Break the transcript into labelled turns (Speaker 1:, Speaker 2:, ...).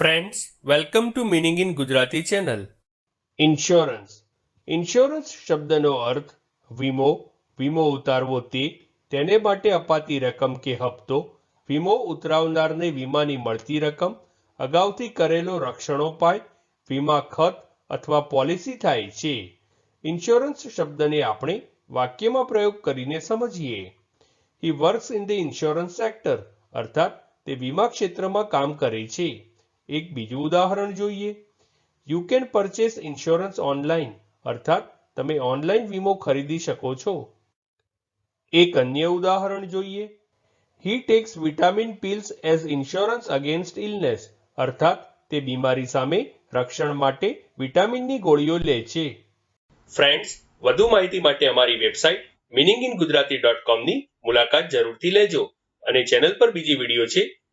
Speaker 1: Friends welcome to meaning in Gujarati channel insurance insurance શબ્દનો અર્થ વીમો વીમો ઉતારવો તે, તેને માટે અપાતી રકમ કે હપ્તો, વીમો ઉતરાવનારને વીમાની મળતી રકમ, અગાઉથી કરેલો રક્ષણોપાય વીમા ખત અથવા પોલિસી થાય છે. ઇન્સ્યોરન્સ શબ્દને આપણે વાક્યમાં પ્રયોગ કરીને સમજીએ. He works in the insurance sector અર્થાત તે વીમા ક્ષેત્રમાં કામ કરે છે. એક બીજું ઉદાહરણ જોઈએ. You can purchase insurance online અર્થાત, તમે ઓનલાઈન વીમો ખરીદી શકો છો. એક અન્ય ઉદાહરણ જોઈએ. He takes vitamin pills as insurance against illness અર્થાત, તે બીમારી સામે રક્ષણ માટે વિટામિનની ગોળીઓ લે છે. ફ્રેન્ડ્સ વધુ માહિતી માટે અમારી website meaning in Gujarati dot કોમની મુલાકાત જરૂરથી લેજો. અને ચેનલ પર બીજી વીડિયો છે